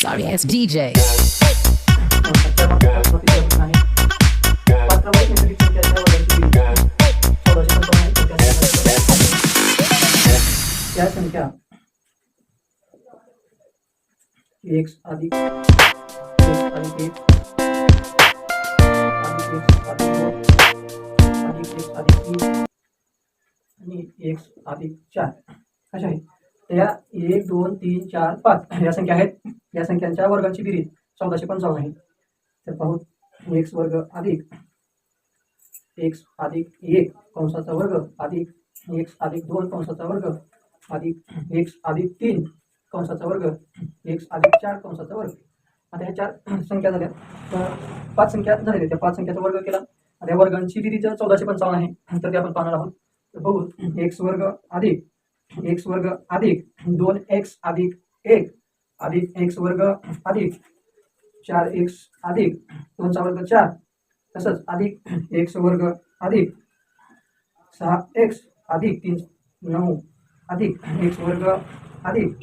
sorry ass DJ. त्या संख्या x अधिक एक्स अधिक एक। अधिक एक्स अधिक दोन अधिक एक्स अधिक तीन। आणि एक्स अधिक चार। अशा आहेत तर या एक दोन तीन चार पाच। या संख्या आहेत. या संख्यांच्या वर्गांची बेरीज चौदाशे पंचावन्न आहे. तर पाहू एक्स वर्ग अधिक एक्स अधिक एक कंसाचा वर्ग अधिक एक्स अधिक दोन कंसाचा वर्ग अधिक एक्स अधिक तीन कंसाचा वर्ग एक्स अधिक चार कंसाचा वर्ग. आता ह्या चार संख्या झाल्या. तर पाच संख्या झाल्या त्या पाच संख्याचा वर्ग केला. आता या वर्गांची बेरीज चौदाशे पंचावन्न आहे. तर ते आपण पाहणार आहोत. तर बघू एक्स वर्ग अधिक एक्स वर्ग अधिक दोन एक्स अधिक एक अधिक एक्स वर्ग अधिक चार एक्स अधिक दोनचा वर्ग चार. तसंच अधिक एक्स वर्ग अधिक सहा एक्स अधिक तीन नऊ अधिक एक्स वर्ग अधिक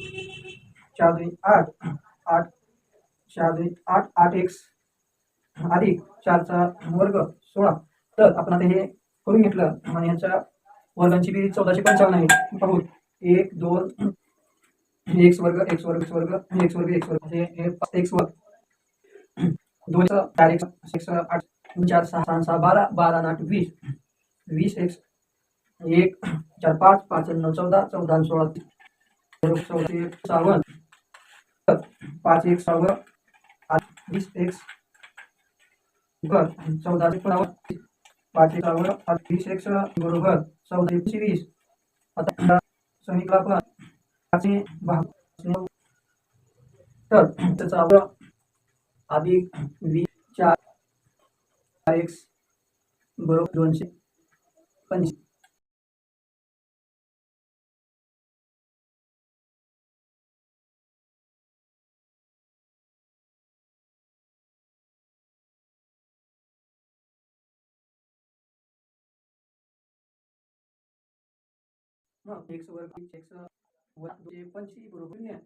चार दोन आठ आठ चार दोन आठ आठ एक्स अधिक चारचा वर्ग सोळा. तर आपण आता हे करून घेतलं. आणि ह्याच्या वर्गांची बेरीज चौदाशे पंचावन्न आहे. पाहू एक दोन म्हणजे एक्स वर्ग एक्स वर्ग एक्स वर्ग एक्स वर्ग एक्स म्हणजे वर्ग हे एक्स वर्ग दोन चार एक एक्स आठ दोन चार सहा सहा सहा बारा बारा आठ वीस. वीस एक्स एक चार पाच पाच नऊ चौदा चौदा सोळा. चौदा एक पाच एक सहावन्न आठ वीस एक्स बर. चौदा एकोणावन्न पाच एक सहावन्न आठ वीस एक्स बरोबर. चौदा एकशे वीस. आता समीकरण तर त्याचा अधिक वीस चार एक्स बरोबर दोनशे पंचवीस. एक्स वर्ग एक्स वर बरोबर शून्य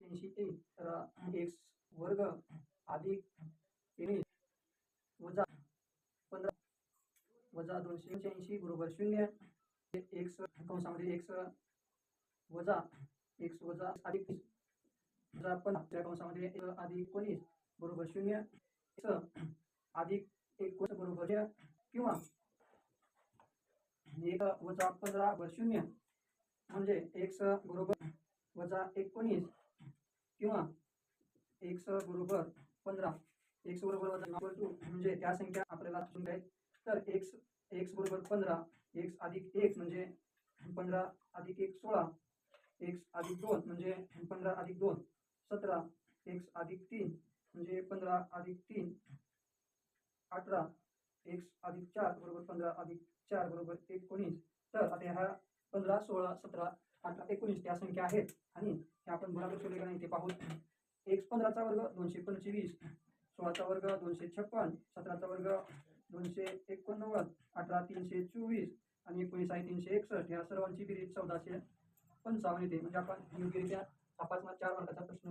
ऐंशी ते तर एक्स वर्ग अधिक वजा पंधरा वजा दोनशे ऐंशी बरोबर शून्य. एक्स कंसामध्ये एक्स वजा एक्स वजा अधिक वजा पंधरा कंसामध्ये एक अधिक एकोणीस बरोबर शून्य. अधिक एकोणीस बरोबर किंवा म्हणजे एक वजा पंधरा व शून्य. म्हणजे एक्स बरोबर वजा एकोणीस किंवा एक्स बरोबर पंधरा. एक्स बरोबर वजा नंबर टू म्हणजे त्या संख्या आपल्याला शून्य आहेत तर एक्स एक्स बरोबर पंधरा एक्स अधिक एक म्हणजे पंधरा अधिक एक सोळा एक्स अधिक दोन म्हणजे पंधरा अधिक दोन सतरा एक्स अधिक तीन म्हणजे पंधरा अधिक तीन अठरा एक्स अधिक चार बरोबर पंधरा अधिक चार बरोबर एकोणीस. तर आता ह्या पंधरा सोळा सतरा अठरा एकोणीस त्या संख्या आहेत. आणि हे आपण बरोबर सोडले का नाही ते पाहू एक्स पंधराचा वर्ग दोनशे पंचवीस. सोळाचा वर्ग दोनशे छप्पन. सतराचा वर्ग दोनशे एकोणनव्वद. अठरा तीनशे चोवीस. आणि एकोणीस आहे तीनशे एकसष्ट. या सर्वांची बेरीज चौदाशे पंचावन्न येते. म्हणजे आपण योग्यरित्या तपासणार चार वर्गाचा प्रश्न